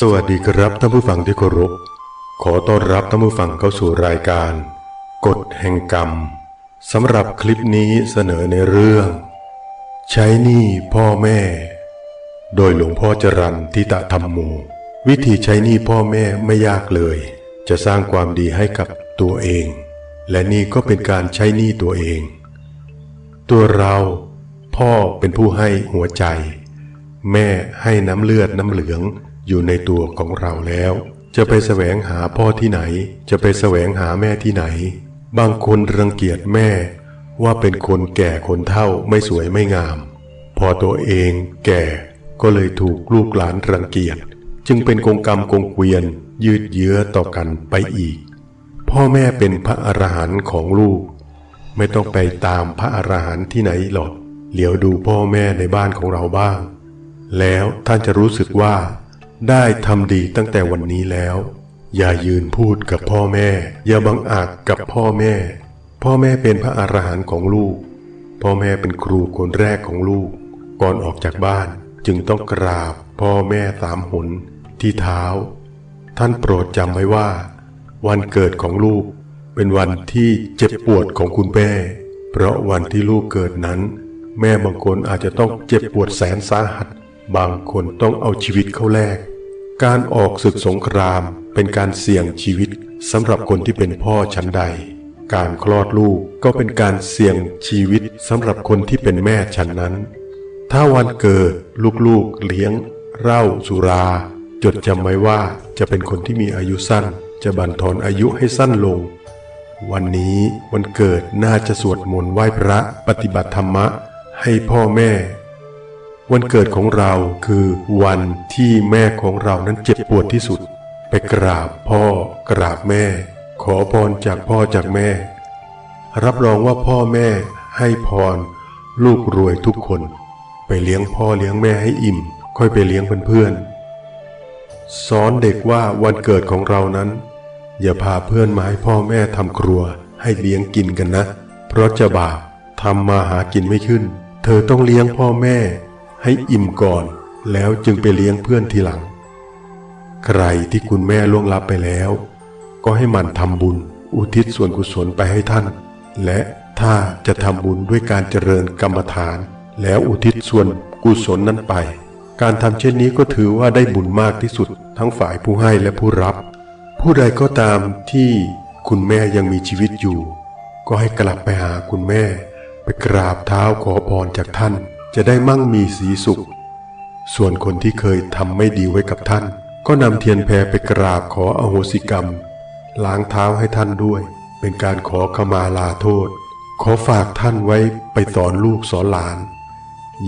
สวัสดีครับท่านผู้ฟังที่เคารพ ขอต้อนรับท่านผู้ฟังเข้าสู่รายการ กฎแห่งกรรมสำหรับคลิปนี้เสนอในเรื่อง ใช้หนี้พ่อแม่ โดยหลวงพ่อจรันทิตะธรรมโมวิธีใช้หนี้พ่อแม่ไม่ยากเลย จะสร้างความดีให้กับตัวเอง และนี่ก็เป็นการใช้หนี้ตัวเอง ตัวเราพ่อเป็นผู้ให้หัวใจ แม่ให้น้ำเลือดน้ำเหลือง อยู่ในตัวของเราแล้ว จะไปแสวงหาพ่อที่ไหน จะไปแสวงหาแม่ที่ไหน บางคนรังเกียจแม่ ว่าเป็นคนแก่คนเฒ่าไม่สวยไม่งาม พอตัวเองแก่ก็เลยถูกลูกหลานรังเกียจ จึงเป็นกงกรรมกงเกวียนยืดเยื้อต่อกันไปอีก พ่อแม่เป็นพระอรหันต์ของลูก ไม่ต้องไปตามพระอรหันต์ที่ไหนหรอกเหลียวดูพ่อแม่ในบ้านของเราบ้าง แล้วท่านจะรู้สึกว่า ได้ทำดีตั้งแต่วันนี้แล้ว อย่ายืนพูดกับพ่อแม่ อย่าบังอาจกับพ่อแม่ พ่อแม่เป็นพระอรหันต์ของลูก พ่อแม่เป็นครูคนแรกของลูก ก่อนออกจากบ้านจึงต้องกราบพ่อแม่สามหนที่เท้า ท่านโปรดจำไว้ว่า วันเกิดของลูกเป็นวันที่เจ็บปวดของคุณแม่ เพราะวันที่ลูกเกิดนั้น แม่บางคนอาจจะต้องเจ็บปวดแสนสาหัส บางคนต้องเอาชีวิตเข้าแลก การออกศึกสงครามเป็นการเสี่ยงชีวิตสำหรับคนที่เป็นพ่อชั้นใด การคลอดลูกก็เป็นการเสี่ยงชีวิตสำหรับคนที่เป็นแม่ชั้นนั้น ถ้าวันเกิดลูกๆเลี้ยงเหล้าสุรา จดจำไว้ว่าจะเป็นคนที่มีอายุสั้น จะบั่นทอนอายุให้สั้นลง วันนี้วันเกิดน่าจะสวดมนต์ไหว้พระปฏิบัติธรรมะ ให้พ่อแม่ วันเกิดของเราคือวันที่แม่ของเรานั้นเจ็บปวดที่สุด ไปกราบพ่อกราบแม่ ขอพรจากพ่อจากแม่ รับรองว่าพ่อแม่ให้พร ลูกรวยทุกคน ไปเลี้ยงพ่อเลี้ยงแม่ให้อิ่ม ค่อยไปเลี้ยงเพื่อนๆสอนเด็กว่าวันเกิดของเรานั้น อย่าพาเพื่อนมาให้พ่อแม่ทำครัวให้เลี้ยงกินกันนะ เพราะจะบาปทำมาหากินไม่ขึ้น เธอต้องเลี้ยงพ่อแม่ ให้อิ่มก่อน แล้วจึงไปเลี้ยงเพื่อนทีหลัง ใครที่คุณแม่ล่วงลับไปแล้ว ก็ให้หมันทำบุญ อุทิศส่วนกุศลไปให้ท่าน และถ้าจะทำบุญด้วยการเจริญกรรมฐาน แล้วอุทิศส่วนกุศลนั้นไป การทำเช่นนี้ก็ถือว่าได้บุญมากที่สุด ทั้งฝ่ายผู้ให้และผู้รับ ผู้ใดก็ตามที่คุณแม่ยังมีชีวิตอยู่ ก็ให้กลับไปหาคุณแม่ ไปกราบเท้าขอพรจากท่าน จะได้มั่งมีสีสุข ส่วนคนที่เคยทำไม่ดีไว้กับท่าน ก็นำเทียนแพรไปกราบขออโหสิกรรม ล้างเท้าให้ท่านด้วย เป็นการขอขมาลาโทษ ขอฝากท่านไว้ไปสอนลูกสอนหลาน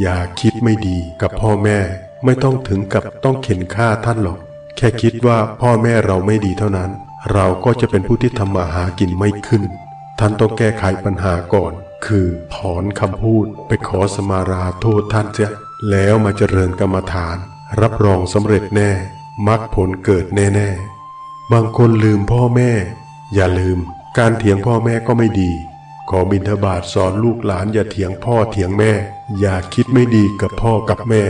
อย่าคิดไม่ดีกับพ่อแม่ไม่ต้องถึงกับต้องเข็นฆ่าท่านหรอก แค่คิดว่าพ่อแม่เราไม่ดีเท่านั้น เราก็จะเป็นผู้ที่ทำมาหากินไม่ขึ้น ท่านต้องแก้ไขปัญหาก่อน คือถอนคำพูดไปขอสมาราโทษท่านเสียแล้วมาเจริญกรรมฐาน รับรองสำเร็จแน่มรรคผลเกิดแน่ ๆ บางคนลืมพ่อแม่ อย่าลืม การเถียงพ่อแม่ก็ไม่ดี ขอบิณฑบาตสอนลูกหลานอย่าเถียงพ่อเถียงแม่ อย่าคิดไม่ดีกับพ่อกับแม่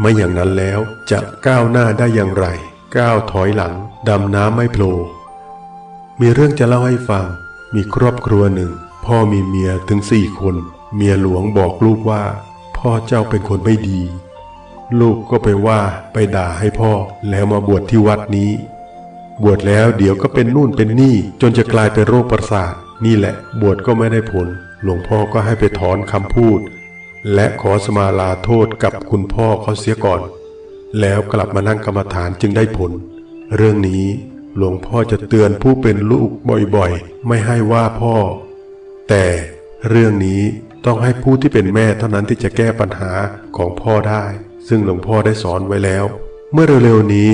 ไม่อย่างนั้นแล้วจะก้าวหน้าได้อย่างไร ก้าวถอยหลังดำน้ำไม่โผล่มีเรื่องจะเล่าให้ฟัง มีครอบครัวหนึ่ง พ่อมีเมียถึงสี่คน เมียหลวงบอกลูกว่า พ่อเจ้าเป็นคนไม่ดี ลูกก็ไปว่าไปด่าให้พ่อแล้วมาบวชที่วัดนี้ บวชแล้วเดี๋ยวก็เป็นนู่นเป็นนี่ จนจะกลายเป็นโรคประสาท นี่แหละบวชก็ไม่ได้ผล หลวงพ่อก็ให้ไปถอนคำพูด และขอสมาลาโทษกับคุณพ่อเขาเสียก่อน แล้วกลับมานั่งกรรมฐานจึงได้ผล เรื่องนี้หลวงพ่อจะเตือนผู้เป็นลูกบ่อยๆ ไม่ให้ว่าพ่อ แต่เรื่องนี้ต้องให้ผู้ที่เป็นแม่เท่านั้นที่จะแก้ปัญหาของพ่อได้ ซึ่งหลวงพ่อได้สอนไว้แล้ว เมื่อเร็วๆนี้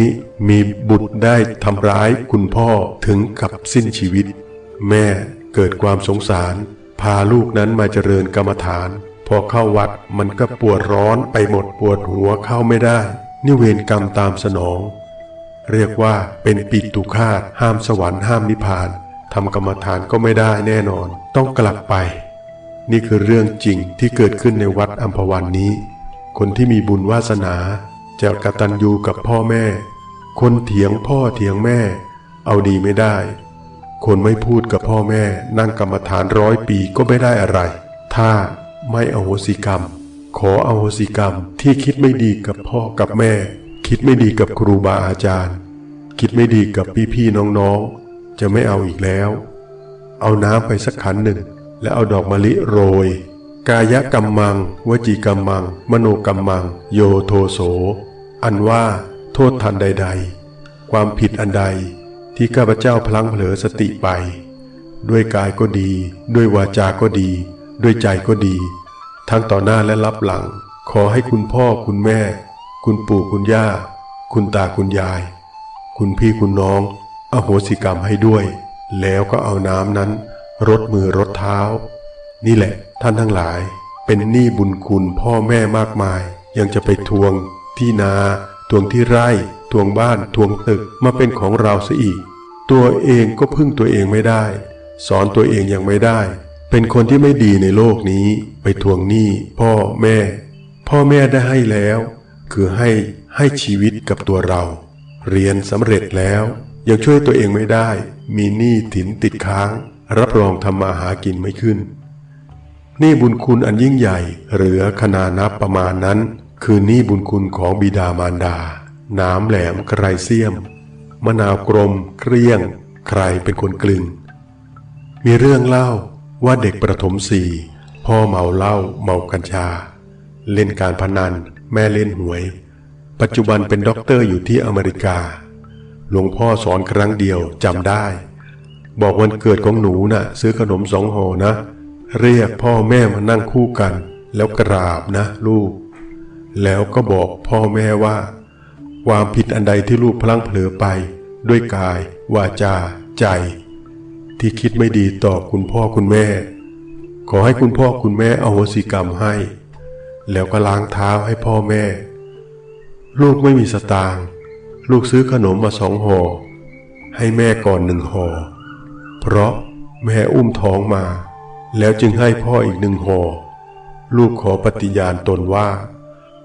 มีบุตรได้ทำร้ายคุณพ่อถึงกับสิ้นชีวิต แม่เกิดความสงสาร พาลูกนั้นมาเจริญกรรมฐาน พอเข้าวัดมันก็ปวดร้อนไปหมดปวดหัวเข้าไม่ได้นี่เวรกรรมตามสนอง เรียกว่าเป็นปิตุคาตห้ามสวรรค์ห้ามนิพพาน ทำกรรมฐานก็ไม่ได้แน่นอน ต้องกลับไป นี่คือเรื่องจริงที่เกิดขึ้นในวัดอัมพวันนี้ คนที่มีบุญวาสนาจะกระตัญญูกับพ่อแม่ คนเถียงพ่อเถียงแม่ เอาดีไม่ได้ คนไม่พูดกับพ่อแม่ นั่งกรรมฐานร้อยปีก็ไม่ได้อะไร ถ้าไม่อโหสิกรรม ขออโหสิกรรมที่คิดไม่ดีกับพ่อกับแม่ คิดไม่ดีกับครูบาอาจารย์ คิดไม่ดีกับพี่ๆน้องๆ จะไม่เอาอีกแล้ว เอาน้ำไปสักขันหนึ่ง แล้วเอาดอกมะลิโรย กายกรรมมัง วจีกรรมมัง มโนกรรมมัง โยโทโส อันว่า โทษทันใด ๆ ความผิดอันใดที่ข้าพเจ้าพลังเผลอสติไป ด้วยกายก็ดี ด้วยวาจาก็ดี ด้วยใจก็ดี ทั้งต่อหน้าและรับหลัง ขอให้คุณพ่อคุณแม่ คุณปู่คุณย่า คุณตาคุณยาย คุณพี่คุณน้อง อโหสิกรรมให้ด้วย แล้วก็เอาน้ำนั้นรดมือรดเท้า นี่แหละท่านทั้งหลาย เป็นหนี้บุญคุณพ่อแม่มากมาย ยังจะไปทวงที่นา ทวงที่ไร่ ทวงบ้าน ทวงตึกมาเป็นของเราซะอีก ตัวเองก็พึ่งตัวเองไม่ได้ สอนตัวเองยังไม่ได้ เป็นคนที่ไม่ดีในโลกนี้ ไปทวงหนี้พ่อแม่ พ่อแม่ได้ให้แล้ว คือให้ให้ชีวิตกับตัวเรา เรียนสำเร็จแล้ว ยังช่วยตัวเองไม่ได้ มีหนี้ถินติดค้าง รับรองทำมาหากินไม่ขึ้นหนี้บุญคุณอันยิ่งใหญ่ เหลือขนานับประมาณนั้น คือหนี้บุญคุณของบิดามารดา น้ำแหลมไกรเสียม มะนาวกรมเกลี้ยง ใครเป็นคนกลึง มีเรื่องเล่าว่าเด็กประถมสี่พ่อเมาเหล้าเมากัญชา เล่นการพนัน แม่เล่นหวย ปัจจุบันเป็นด็อกเตอร์อยู่ที่อเมริกา หลวงพ่อสอนครั้งเดียวจำได้ บอกวันเกิดของหนูน่ะ ซื้อขนมสองห่อนะ เรียกพ่อแม่มานั่งคู่กัน แล้วกราบนะลูก แล้วก็บอกพ่อแม่ว่า ความผิดอันใดที่ลูกพลั้งเผลอไป ด้วยกาย วาจา ใจ ที่คิดไม่ดีต่อคุณพ่อคุณแม่ ขอให้คุณพ่อคุณแม่อโหสิกรรมให้ แล้วก็ล้างเท้าให้พ่อแม่ ลูกไม่มีสตางค์ ลูกซื้อขนมมาสองห่อให้แม่ก่อนหนึ่งห่อเพราะแม่อุ้มท้องมา แล้วจึงให้พ่ออีกหนึ่งห่อลูกขอปฏิญาณตนว่า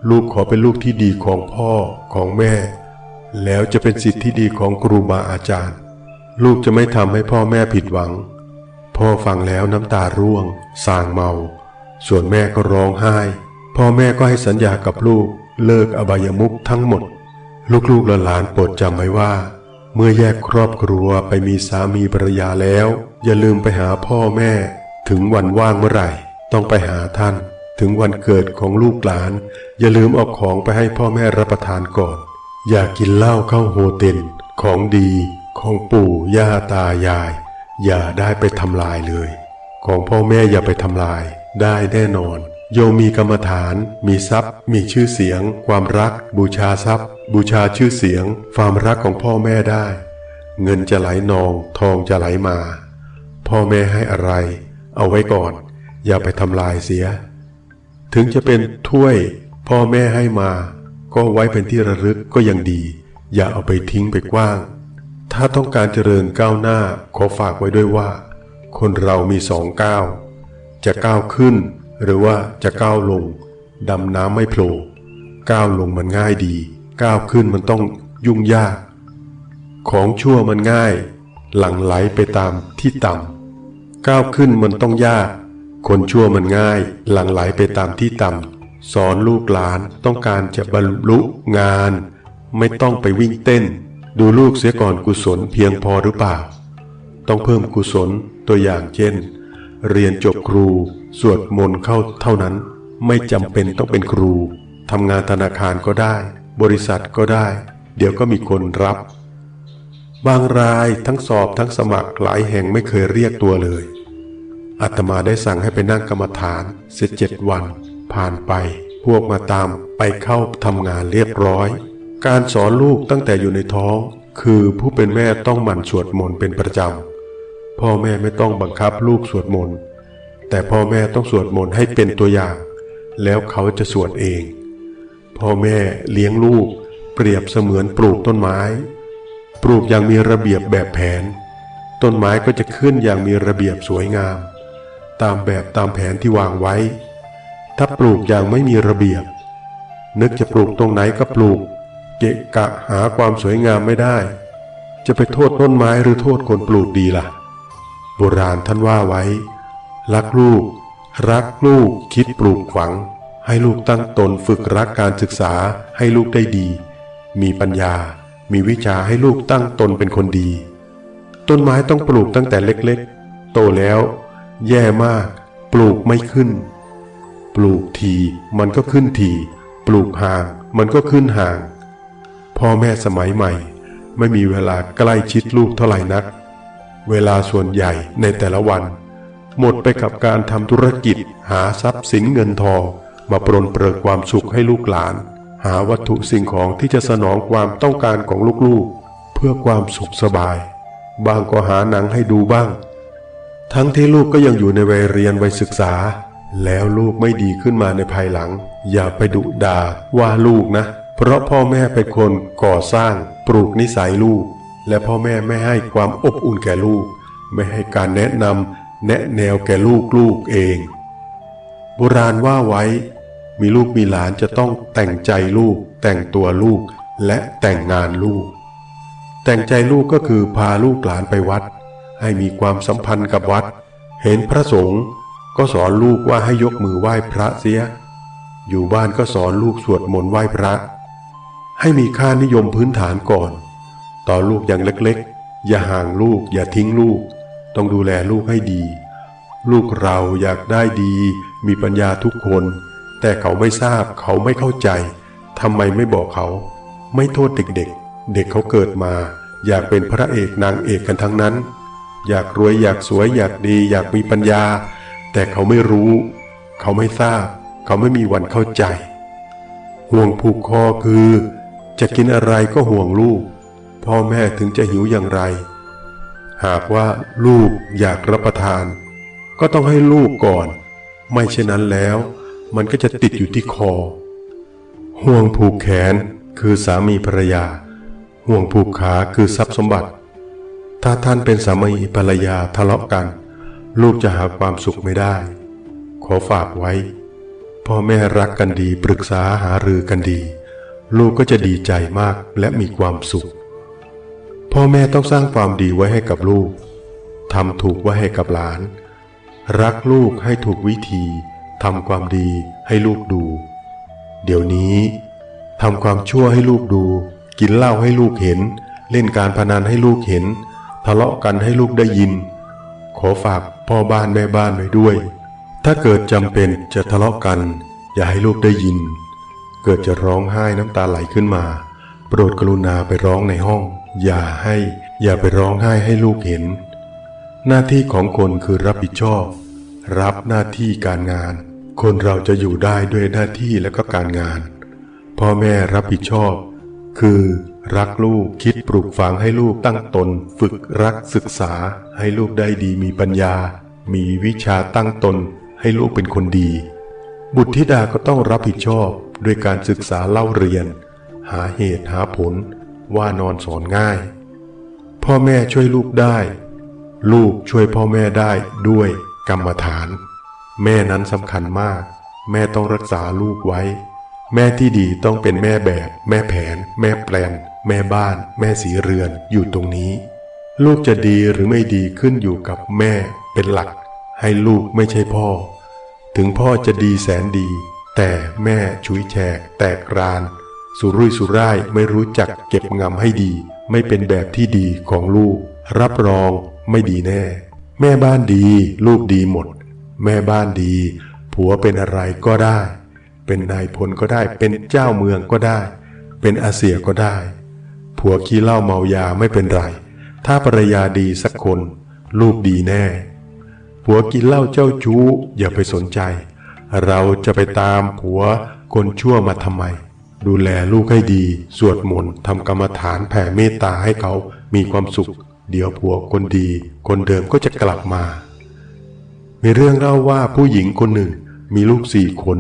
ลูกขอเป็นลูกที่ดีของพ่อของแม่ แล้วจะเป็นสิทธิ์ที่ดีของครูบาอาจารย์ ลูกจะไม่ทำให้พ่อแม่ผิดหวัง พ่อฟังแล้วน้ำตาร่วงสางเมา ส่วนแม่ก็ร้องไห้ พ่อแม่ก็ให้สัญญากับลูกเลิกอบายมุขทั้งหมด ลูกๆหลานโปรดจำไว้ว่า เมื่อแยกครอบครัวไปมีสามีภรรยาแล้ว อย่าลืมไปหาพ่อแม่ ถึงวันว่างเมื่อไหร่ ต้องไปหาท่าน ถึงวันเกิดของลูกหลาน อย่าลืมเอาของไปให้พ่อแม่รับประทานก่อน อย่ากินเหล้าเข้าโฮเทลของดี ของปู่ย่าตายาย อย่าได้ไปทำลายเลย ของพ่อแม่อย่าไปทำลาย ได้แน่นอน โยมมีกรรมฐาน มีทรัพย์ มีชื่อเสียง ความรัก บูชาทรัพย์ บูชาชื่อเสียงความรักของพ่อแม่ได้ เงินจะไหลนอง ทองจะไหลมา พ่อแม่ให้อะไร เอาไว้ก่อน อย่าไปทำลายเสีย ถึงจะเป็นถ้วย พ่อแม่ให้มา ก็ไว้เป็นที่ระลึกก็ยังดี อย่าเอาไปทิ้งไปกว้าง ถ้าต้องการเจริญก้าวหน้าขอฝากไว้ด้วยว่า คนเรามีสองก้าวจะก้าวขึ้น หรือว่าจะก้าวลงดำน้ำไม่โผล่ก้าวลงมันง่ายดี ก้าวขึ้นมันต้องยุ่งยาก ของชั่วมันง่าย หลั่งไหลไปตามที่ต่ำก้าวขึ้นมันต้องยาก คนชั่วมันง่าย หลั่งไหลไปตามที่ต่ำสอนลูกหลานต้องการจะบรรลุงาน ไม่ต้องไปวิ่งเต้น ดูลูกเสียก่อนกุศลเพียงพอหรือเปล่า ต้องเพิ่มกุศลตัวอย่างเช่น เรียนจบครู สวดมนต์เข้าเท่านั้น ไม่จำเป็นต้องเป็นครูทำงานธนาคารก็ได้ บริษัทก็ได้ เดี๋ยวก็มีคนรับ บางรายทั้งสอบทั้งสมัครหลายแห่งไม่เคยเรียกตัวเลยอาตมาได้สั่งให้ไปนั่งกรรมฐานเสร็จเจ็ดวัน ผ่านไปพวกมาตามไปเข้าทำงานเรียบร้อย การสอนลูกตั้งแต่อยู่ในท้อง คือผู้เป็นแม่ต้องหมั่นสวดมนต์เป็นประจำพ่อแม่ไม่ต้องบังคับลูกสวดมนต์แต่พ่อแม่ต้องสวดมนต์ให้เป็นตัวอย่าง แล้วเขาจะสวดเอง พ่อแม่เลี้ยงลูก เปรียบเสมือนปลูกต้นไม้ ปลูกอย่างมีระเบียบแบบแผน ต้นไม้ก็จะขึ้นอย่างมีระเบียบสวยงาม ตามแบบตามแผนที่วางไว้ ถ้าปลูกอย่างไม่มีระเบียบ นึกจะปลูกตรงไหนก็ปลูก เกะกะหาความสวยงามไม่ได้ จะไปโทษต้นไม้หรือโทษคนปลูกดีล่ะ โบราณท่านว่าไว้ รักลูก รักลูกคิดปลูกฝัง ให้ลูกตั้งตนฝึกรักการศึกษาให้ลูกได้ดี มีปัญญา มีวิชาให้ลูกตั้งตนเป็นคนดี ต้นไม้ต้องปลูกตั้งแต่เล็กๆ โตแล้ว แย่มาก ปลูกไม่ขึ้น ปลูกทีมันก็ขึ้นทีปลูกห่างมันก็ขึ้นห่าง พ่อแม่สมัยใหม่ ไม่มีเวลาใกล้ชิดลูกเท่าไหร่นัก เวลาส่วนใหญ่ในแต่ละวัน หมดไปกับการทำธุรกิจหาทรัพย์สินเงินทอง มาปรนเปรอความสุขให้ลูกหลาน หาวัตถุสิ่งของที่จะสนองความต้องการของลูกๆ เพื่อความสุขสบาย บางก็หาหนังให้ดูบ้าง ทั้งที่ลูกก็ยังอยู่ในวัยเรียนวัยศึกษา แล้วลูกไม่ดีขึ้นมาในภายหลัง อย่าไปดุด่าว่าลูกนะ เพราะพ่อแม่เป็นคนก่อสร้าง ปลูกนิสัยลูก และพ่อแม่ไม่ให้ความอบอุ่นแก่ลูก ไม่ให้การแนะนำแนะแนวแก่ลูกลูกเอง บราณว่าไว้ มีลูกมีหลานจะต้องแต่งใจลูก แต่งตัวลูกและแต่งงานลูก แต่งใจลูกก็คือพาลูกหลานไปวัด ให้มีความสัมพันธ์กับวัด เห็นพระสงฆ์ก็สอนลูกว่าให้ยกมือไหว้พระเสีย อยู่บ้านก็สอนลูกสวดมนต์ไหว้พระ ให้มีค่านิยมพื้นฐานก่อนตอนลูกยังเล็กๆ อย่าห่างลูก อย่าทิ้งลูก ต้องดูแลลูกให้ดี ลูกเราอยากได้ดี มีปัญญาทุกคน แต่เขาไม่ทราบเขาไม่เข้าใจทำไมไม่บอกเขา ไม่โทษเด็กๆเด็กเขาเกิดมา อยากเป็นพระเอกนางเอกกันทั้งนั้น อยากรวยอยากสวยอยากดี อยากมีปัญญา แต่เขาไม่รู้ เขาไม่ทราบ เขาไม่มีวันเข้าใจ ห่วงผูกคอคือ จะกินอะไรก็ห่วงลูก พ่อแม่ถึงจะหิวอย่างไร หากว่าลูกอยากรับประทาน ก็ต้องให้ลูกก่อน ไม่เช่นนั้นแล้ว มันก็จะติดอยู่ที่คอ ห่วงผูกแขนคือสามีภรรยา ห่วงผูกขาคือทรัพย์สมบัติ ถ้าท่านเป็นสามีภรรยาทะเลาะกัน ลูกจะหาความสุขไม่ได้ ขอฝากไว้ พ่อแม่รักกันดีปรึกษาหารือกันดี ลูกก็จะดีใจมากและมีความสุข พ่อแม่ต้องสร้างความดีไว้ให้กับลูกทำถูกไว้ให้กับหลาน รักลูกให้ถูกวิธีทำความดีให้ลูกดู เดี๋ยวนี้ทำความชั่วให้ลูกดู กินเหล้าให้ลูกเห็น เล่นการพนันให้ลูกเห็น ทะเลาะกันให้ลูกได้ยิน ขอฝากพ่อบ้านแม่บ้านไว้ด้วย ถ้าเกิดจำเป็นจะทะเลาะกัน อย่าให้ลูกได้ยิน เกิดจะร้องไห้น้ำตาไหลขึ้นมา โปรดกรุณาไปร้องในห้อง อย่าให้ อย่าไปร้องไห้ให้ลูกเห็น หน้าที่ของคนคือรับผิดชอบ รับหน้าที่การงาน คนเราจะอยู่ได้ด้วยหน้าที่และก็การงาน พ่อแม่รับผิดชอบ คือรักลูกคิดปลูกฝังให้ลูกตั้งตน ฝึกรักศึกษาให้ลูกได้ดีมีปัญญา มีวิชาตั้งตน ให้ลูกเป็นคนดี บุตรธิดาก็ต้องรับผิดชอบด้วยการศึกษาเล่าเรียน หาเหตุหาผล ว่านอนสอนง่าย พ่อแม่ช่วยลูกได้ ลูกช่วยพ่อแม่ได้ด้วย กรรมฐาน แม่นั้นสำคัญมาก แม่ต้องรักษาลูกไว้ แม่ที่ดีต้องเป็นแม่แบบ แม่แผน แม่แปลน แม่บ้าน แม่สีเรือนอยู่ตรงนี้ ลูกจะดีหรือไม่ดีขึ้นอยู่กับแม่เป็นหลัก ให้ลูกไม่ใช่พ่อ ถึงพ่อจะดีแสนดี แต่แม่ฉุยแฉกแตกราน สุรุ่ยสุร่ายไม่รู้จักเก็บงำให้ดี ไม่เป็นแบบที่ดีของลูก รับรองไม่ดีแน่ แม่บ้านดี ลูกดีหมด แม่บ้านดี ผัวเป็นอะไรก็ได้ เป็นนายพลก็ได้ เป็นเจ้าเมืองก็ได้ เป็นอาเซียก็ได้ ผัวขี้เหล้าเมายาไม่เป็นไร ถ้าภรรยาดีสักคน ลูกดีแน่ ผัวกินเหล้าเจ้าชู้อย่าไปสนใจ เราจะไปตามผัวคนชั่วมาทำไม ดูแลลูกให้ดี สวดมนต์ทำกรรมฐานแผ่เมตตาให้เขามีความสุข เดี๋ยวผัวคนดี คนเดิมก็จะกลับมา มีเรื่องเล่าว่าผู้หญิงคนหนึ่งมีลูกสี่คน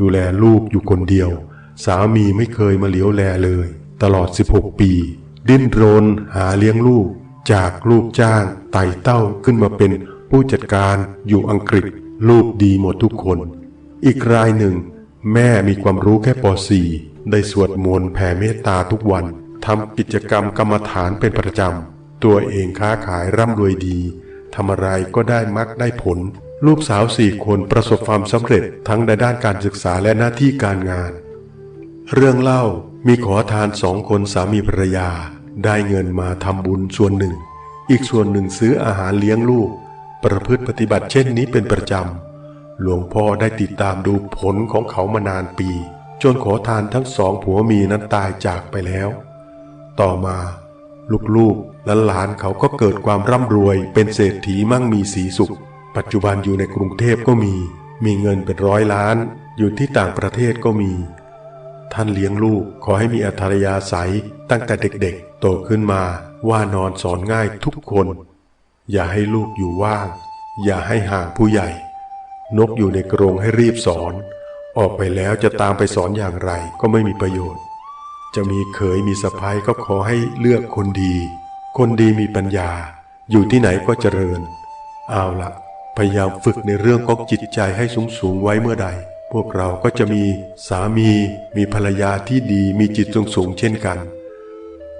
ดูแลลูกอยู่คนเดียว สามีไม่เคยมาเลี้ยวแลเลย ตลอด 16 ปี ดิ้นรนหาเลี้ยงลูก จากลูกจ้างไต่เต้าขึ้นมาเป็นผู้จัดการอยู่อังกฤษ ลูกดีหมดทุกคน อีกรายหนึ่ง แม่มีความรู้แค่ป .4 ได้สวดมนต์แผ่เมตตาทุกวันทำกิจกรรมกรรมฐานเป็นประจำ ตัวเองค้าขายร่ำรวยดีทำอะไรก็ได้มักได้ผล ลูกสาวสี่คนประสบความสำเร็จทั้งในด้านการศึกษาและหน้าที่การงาน เรื่องเล่ามีขอทานสองคนสามีภรรยา ได้เงินมาทำบุญส่วนหนึ่ง อีกส่วนหนึ่งซื้ออาหารเลี้ยงลูก ประพฤติปฏิบัติเช่นนี้เป็นประจำ หลวงพ่อได้ติดตามดูผลของเขามานานปี จนขอทานทั้งสองผัวเมียนั้นตายจากไปแล้ว ต่อมา ลูกๆและหลานเขาก็เกิดความร่ำรวย เป็นเศรษฐีมั่งมีสีสุข ปัจจุบันอยู่ในกรุงเทพก็มี มีเงินเป็นร้อยล้าน อยู่ที่ต่างประเทศก็มี ท่านเลี้ยงลูกขอให้มีอัธยาศัยตั้งแต่เด็กๆ โตขึ้นมาว่านอนสอนง่ายทุกคน อย่าให้ลูกอยู่ว่าง อย่าให้ห่างผู้ใหญ่ นกอยู่ในกรงให้รีบสอน ออกไปแล้วจะตามไปสอนอย่างไรก็ไม่มีประโยชน์ จะมีเขยมีสะพ้ายก็ขอให้เลือกคนดี คนดีมีปัญญา อยู่ที่ไหนก็เจริญ เอาละพยายามฝึกในเรื่องของจิตใจให้สูงสูงไว้เมื่อใด พวกเราก็จะมีสามี มีภรรยาที่ดีมีจิตสูงสูงเช่นกัน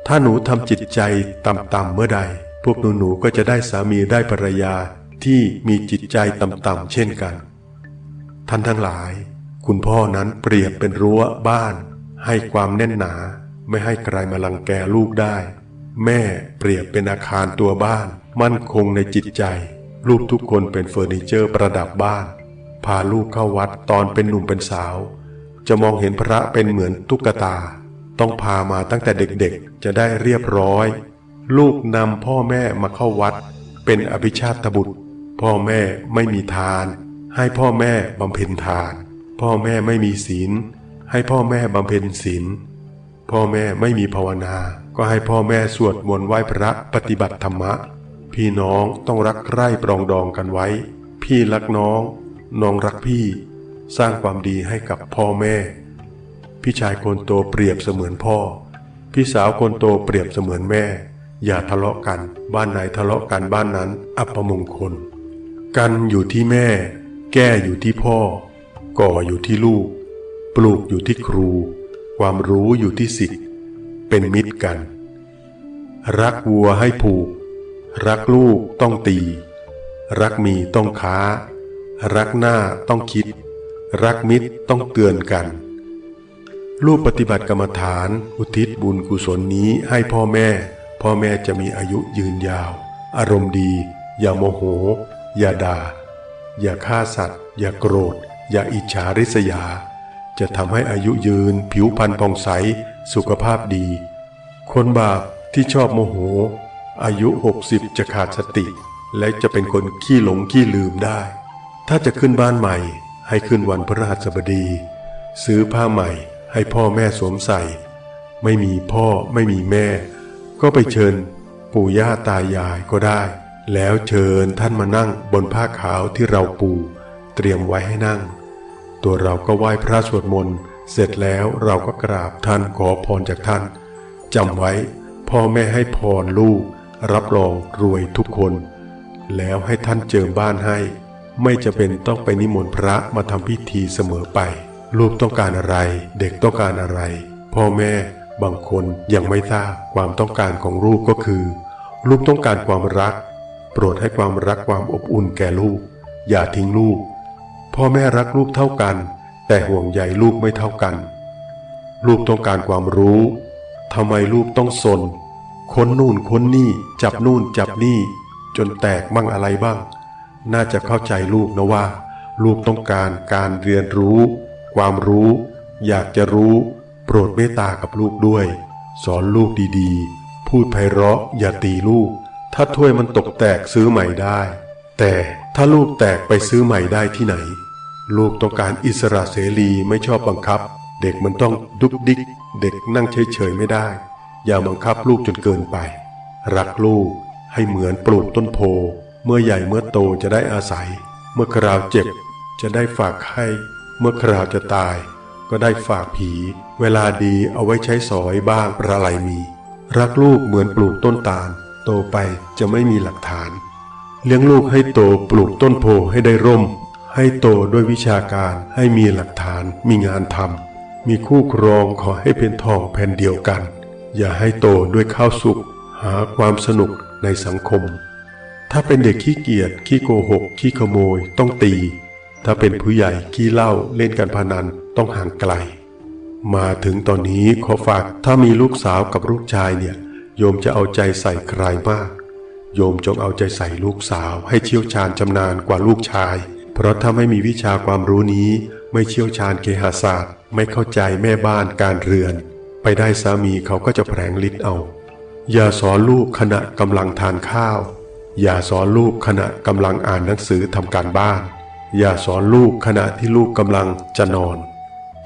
ถ้าหนูทำจิตใจต่ำๆเมื่อใด พวกหนูๆก็จะได้สามีได้ภรรยาที่มีจิตใจต่ำๆเช่นกัน ท่านทั้งหลาย คุณพ่อนั้นเปรียบเป็นรั้วบ้าน ให้ความแน่นหนาไม่ให้ใครมาลังแกลูกได้ แม่เปรียบเป็นอาคารตัวบ้าน มั่นคงในจิตใจ ลูกทุกคนเป็นเฟอร์นิเจอร์ประดับบ้าน พาลูกเข้าวัดตอนเป็นหนุ่มเป็นสาว จะมองเห็นพระเป็นเหมือนตุ๊กตา ต้องพามาตั้งแต่เด็กๆ จะได้เรียบร้อย ลูกนำพ่อแม่มาเข้าวัด เป็นอภิชาตบุตร พ่อแม่ไม่มีทาน ให้พ่อแม่บำเพ็ญทาน พ่อแม่ไม่มีศีล ให้พ่อแม่บำเพ็ญศีล พ่อแม่ไม่มีภาวนา ก็ให้พ่อแม่สวดมนต์ไหว้พระปฏิบัติธรรมะ พี่น้องต้องรักใคร่ปรองดองกันไว้ พี่รักน้อง น้องรักพี่ สร้างความดีให้กับพ่อแม่ พี่ชายคนโตเปรียบเสมือนพ่อ พี่สาวคนโตเปรียบเสมือนแม่ อย่าทะเลาะกัน บ้านไหนทะเลาะกันบ้านนั้น อัปมงคล กันอยู่ที่แม่ แก้อยู่ที่พ่อ ก่ออยู่ที่ลูก ปลูกอยู่ที่ครู ความรู้อยู่ที่สิทธิ์เป็นมิตรกัน รักวัวให้ผูก รักลูกต้องตี รักมีต้องค้า รักหน้าต้องคิด รักมิตรต้องเตือนกันลูกปฏิบัติกรรมฐาน อุทิศบุญกุศลนี้ให้พ่อแม่ พ่อแม่จะมีอายุยืนยาว อารมณ์ดี อย่าโมโห อย่าด่า อย่าฆ่าสัตว์ อย่าโกรธ อย่าอิจฉาริษยา จะทำให้อายุยืน ผิวพรรณผ่องใส สุขภาพดี คนบาปที่ชอบโมโห อายุ 60 จะขาดสติ และจะเป็นคนขี้หลงขี้ลืมได้ ถ้าจะขึ้นบ้านใหม่ ให้ขึ้นวันพฤหัสบดี ซื้อผ้าใหม่ให้พ่อแม่สวมใส่ ไม่มีพ่อไม่มีแม่ ก็ไปเชิญปู่ย่าตายายก็ได้ แล้วเชิญท่านมานั่งบนผ้าขาวที่เราปู เตรียมไว้ให้นั่ง ตัวเราก็ไหว้พระสวดมนต์เสร็จแล้วเราก็กราบท่านขอพรจากท่านจำไว้พ่อแม่ให้พรลูก รับรองรวยทุกคน แล้วให้ท่านเจิมบ้านให้ ไม่จะเป็นต้องไปนิมนต์พระมาทำพิธีเสมอไป ลูกต้องการอะไร เด็กต้องการอะไร พ่อแม่บางคนยังไม่ทราบความต้องการของลูกก็คือ ลูกต้องการความรัก โปรดให้ความรักความอบอุ่นแก่ลูก อย่าทิ้งลูก พ่อแม่รักลูกเท่ากัน แต่ห่วงใยลูกไม่เท่ากัน ลูกต้องการความรู้ทำไมลูกต้องสน ค้นนู่นค้นนี่ จับนู่นจับนี่ จนแตกบ้างอะไรบ้าง น่าจะเข้าใจลูกนะว่า ลูกต้องการการเรียนรู้ ความรู้ อยากจะรู้ โปรดเมตตากับลูกด้วย สอนลูกดีๆ พูดไพเราะอย่าตีลูก ถ้าถ้วยมันตกแตกซื้อใหม่ได้ แต่ถ้าลูกแตกไปซื้อใหม่ได้ที่ไหน ลูกต้องการอิสระเสรีไม่ชอบบังคับ เด็กมันต้องดุกดิก เด็กนั่งเฉยๆไม่ได้ อย่าบังคับลูกจนเกินไป รักลูกให้เหมือนปลูกต้นโพ เมื่อใหญ่เมื่อโตจะได้อาศัย เมื่อคราวเจ็บจะได้ฝากไข้เมื่อคราวจะตาย ก็ได้ฝากผี เวลาดีเอาไว้ใช้สอยบ้างประไรมี รักลูกเหมือนปลูกต้นตาล โตไปจะไม่มีหลักฐาน เลี้ยงลูกให้โตปลูกต้นโพให้ได้ร่ม ให้โตด้วยวิชาการให้มีหลักฐานมีงานทำมีคู่ครองขอให้เป็นทองแผ่นเดียวกัน อย่าให้โตด้วยข้าวสุกหาความสนุกในสังคม ถ้าเป็นเด็กขี้เกียจขี้โกหกขี้ขโมยต้องตี ถ้าเป็นผู้ใหญ่ขี้เหล้าเล่นการพนันต้องห่างไกล มาถึงตอนนี้ขอฝากถ้ามีลูกสาวกับลูกชายเนี่ยโยมจะเอาใจใส่ใครมาก โยมจงเอาใจใส่ลูกสาวให้เชี่ยวชาญชำนาญกว่าลูกชาย เพราะถ้าไม่มีวิชาความรู้นี้ ไม่เชี่ยวชาญเคหศาสตร์ ไม่เข้าใจแม่บ้านการเรือน ไปได้สามีเขาก็จะแผลงฤทธิ์เอา อย่าสอนลูกขณะกำลังทานข้าว อย่าสอนลูกขณะกำลังอ่านหนังสือทำการบ้าน อย่าสอนลูกขณะที่ลูกกำลังจะนอน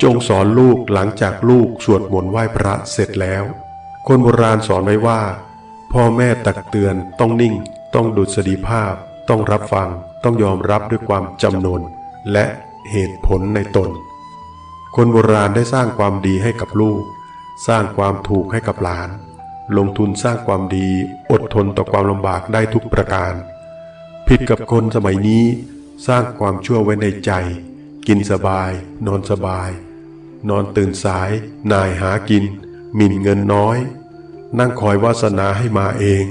จงสอนลูกหลังจากลูกสวดมนต์ไหว้พระเสร็จแล้ว คนโบราณสอนไว้ว่า พ่อแม่ตักเตือนต้องนิ่ง ต้องดุษฎีภาพ ต้องรับฟัง ต้องยอมรับด้วยความจำนนและเหตุผลในตน คนโบราณได้สร้างความดีให้กับลูก สร้างความถูกให้กับหลาน ลงทุนสร้างความดีอดทนต่อความลำบากได้ทุกประการ ผิดกับคนสมัยนี้ สร้างความชั่วไว้ในใจ กินสบาย นอนสบาย นอนตื่นสาย นายหากิน หมิ่นเงินน้อย นั่งคอยวาสนาให้มาเอง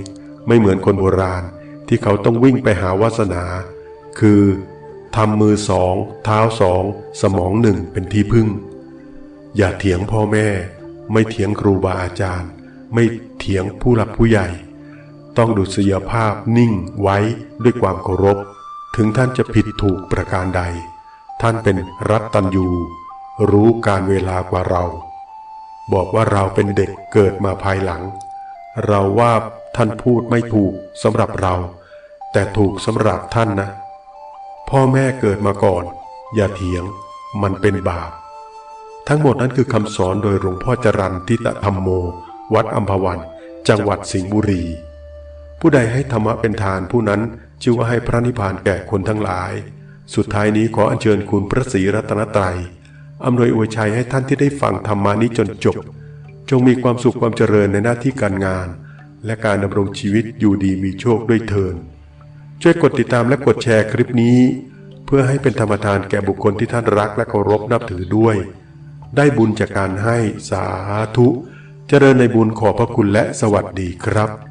ไม่เหมือนคนโบราณที่เขาต้องวิ่งไปหาวาสนา คือทำมือสองเท้าสองสมองหนึ่งเป็นที่พึ่ง อย่าเถียงพ่อแม่ ไม่เถียงครูบาอาจารย์ ไม่เถียงผู้หลักผู้ใหญ่ ต้องดุษยภาพนิ่งไว้ด้วยความเคารพ ถึงท่านจะผิดถูกประการใด ท่านเป็นรัตตัญยูรู้การเวลากว่าเรา บอกว่าเราเป็นเด็กเกิดมาภายหลัง เราว่าท่านพูดไม่ถูกสำหรับเรา แต่ถูกสำหรับท่านนะ พ่อแม่เกิดมาก่อน อย่าเถียง มันเป็นบาป ทั้งหมดนั้นคือคำสอนโดยหลวงพ่อจรันทิตธรรมโม วัดอัมพวัน จังหวัดสิงห์บุรี ผู้ใดให้ธรรมะเป็นทานผู้นั้นชื่อว่าให้พระนิพพานแก่คนทั้งหลาย สุดท้ายนี้ขออัญเชิญคุณพระศรีรัตนตรัยอำนวยอวยชัยให้ท่านที่ได้ฟังธรรมานี้จนจบ จงมีความสุขความเจริญในหน้าที่การงาน และการดำรงชีวิตอยู่ดีมีโชคด้วยเทิน ช่วยกดติดตามและกดแชร์คลิปนี้ เพื่อให้เป็นธรรมทานแก่บุคคลที่ท่านรักและเคารพนับถือด้วย ได้บุญจากการให้สาธุ เจริญในบุญขอบพระคุณและสวัสดีครับ